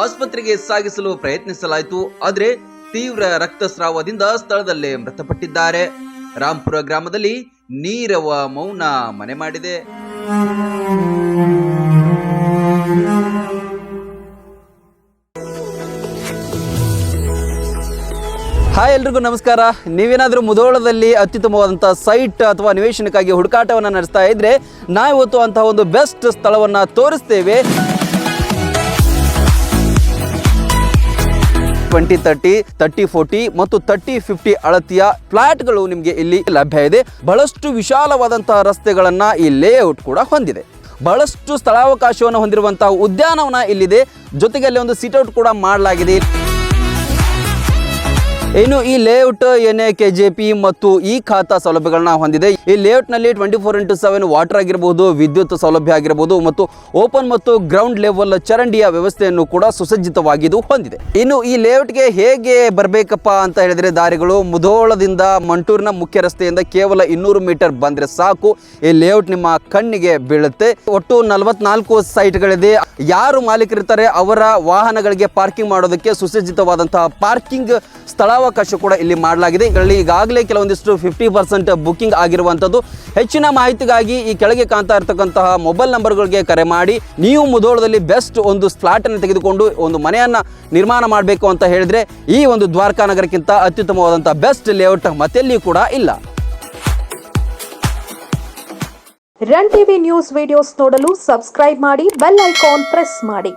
ಆಸ್ಪತ್ರೆಗೆ ಸಾಗಿಸಲು ಪ್ರಯತ್ನಿಸಲಾಯಿತು, ಆದರೆ ತೀವ್ರ ರಕ್ತಸ್ರಾವದಿಂದ ಸ್ಥಳದಲ್ಲೇ ಮೃತಪಟ್ಟಿದ್ದಾರೆ. ರಾಂಪುರ ಗ್ರಾಮದಲ್ಲಿ ನೀರವ ಮೌನ ಮನೆ ಮಾಡಿದೆ. ಹಾಯ್ ಎಲ್ರಿಗೂ ನಮಸ್ಕಾರ. ನೀವೇನಾದರೂ ಮುಧೋಳದಲ್ಲಿ ಅತ್ಯುತ್ತಮವಾದಂಥ ಸೈಟ್ ಅಥವಾ ನಿವೇಶನಕ್ಕಾಗಿ ಹುಡುಕಾಟವನ್ನು ನಡೆಸ್ತಾ ಇದ್ರೆ ನಾವಿವತ್ತು ಅಂತಹ ಒಂದು ಬೆಸ್ಟ್ ಸ್ಥಳವನ್ನು ತೋರಿಸ್ತೇವೆ. ಟ್ವೆಂಟಿ ತರ್ಟಿ ತರ್ಟಿ ಫೋರ್ಟಿ ಮತ್ತು ತರ್ಟಿ ಫಿಫ್ಟಿ ಅಳತಿಯ ಫ್ಲಾಟ್ಗಳು ನಿಮಗೆ ಇಲ್ಲಿ ಲಭ್ಯ ಇದೆ. ಬಹಳಷ್ಟು ವಿಶಾಲವಾದಂತಹ ರಸ್ತೆಗಳನ್ನು ಈ ಲೇಔಟ್ ಕೂಡ ಹೊಂದಿದೆ. ಬಹಳಷ್ಟು ಸ್ಥಳಾವಕಾಶವನ್ನು ಹೊಂದಿರುವಂತಹ ಉದ್ಯಾನವನ ಇಲ್ಲಿದೆ. ಜೊತೆಗೆ ಅಲ್ಲಿ ಒಂದು ಸಿಟ್ಔಟ್ ಕೂಡ ಮಾಡಲಾಗಿದೆ. ಇನ್ನು ಈ layout A K J P ಮತ್ತು ಈ ಖಾತಾ ಸೌಲಭ್ಯಗಳನ್ನ ಹೊಂದಿದೆ. ಈ ಲೇಔಟ್ನಲ್ಲಿ twenty four into seven water ಆಗಿರಬಹುದು ವಿದ್ಯುತ್ ಸೌಲಭ್ಯ ಆಗಿರಬಹುದು ಮತ್ತು ಓಪನ್ ಮತ್ತು ಗ್ರೌಂಡ್ ಲೆವೆಲ್ ಚರಂಡಿಯ ವ್ಯವಸ್ಥೆಯನ್ನು ಕೂಡ ಸುಸಜ್ಜಿತವಾಗಿದ್ದು ಹೊಂದಿದೆ. ಇನ್ನು ಈ ಲೇಔಟ್ಗೆ ಹೇಗೆ ಬರಬೇಕಪ್ಪ ಅಂತ ಹೇಳಿದ್ರೆ ದಾರಿಗಳು ಮುಧೋಳದಿಂದ ಮಂಟೂರಿನ ಮುಖ್ಯ ರಸ್ತೆಯಿಂದ ಕೇವಲ ಇನ್ನೂರು ಮೀಟರ್ ಬಂದ್ರೆ ಸಾಕು. ಈ ಲೇಔಟ್ ನಿಮ್ಮ ಕಣ್ಣಿಗೆ ಬೀಳುತ್ತೆ. ಒಟ್ಟು ನಲವತ್ನಾಲ್ಕು ಸೈಟ್ಗಳಿದೆ. ಯಾರು ಮಾಲೀಕರಿರ್ತಾರೆ ಅವರ ವಾಹನಗಳಿಗೆ ಪಾರ್ಕಿಂಗ್ ಮಾಡೋದಕ್ಕೆ ಸುಸಜ್ಜಿತವಾದಂತಹ ಪಾರ್ಕಿಂಗ್ ಸ್ಥಳಾವಕಾಶ ಕೂಡ ಇಲ್ಲಿ ಮಾಡಲಾಗಿದೆ. ಇದರಲ್ಲಿ ಈಗಾಗಲೇ ಕೆಲವೊಂದಿಷ್ಟು ಫಿಫ್ಟಿ ಪರ್ಸೆಂಟ್ ಬುಕ್ಕಿಂಗ್ ಆಗಿರುವಂಥದ್ದು ಹೆಚ್ಚಿನ ಮಾಹಿತಿಗಾಗಿ ಈ ಕೆಳಗೆ ಕಾಣ್ತಾ ಇರತಕ್ಕಂತಹ ಮೊಬೈಲ್ ನಂಬರ್ಗಳಿಗೆ ಕರೆ ಮಾಡಿ. ನೀವು ಮುಧೋಳದಲ್ಲಿ ಬೆಸ್ಟ್ ಒಂದು ಸ್ಲಾಟನ್ನು ತೆಗೆದುಕೊಂಡು ಒಂದು ಮನೆಯನ್ನು ನಿರ್ಮಾಣ ಮಾಡಬೇಕು ಅಂತ ಹೇಳಿದ್ರೆ ಈ ಒಂದು ದ್ವಾರಕಾ ನಗರಕ್ಕಿಂತ ಅತ್ಯುತ್ತಮವಾದಂಥ ಬೆಸ್ಟ್ ಲೇಔಟ್ ಮತ್ತೆಲ್ಲಿಯೂ ಕೂಡ ಇಲ್ಲ. ರನ್ ಟಿವಿ ನ್ಯೂಸ್ ವಿಡಿಯೋಸ್ ನೋಡಲು ಸಬ್ಸ್ಕ್ರೈಬ್ ಮಾಡಿ ಬೆಲ್ ಐಕಾನ್ ಪ್ರೆಸ್ ಮಾಡಿ.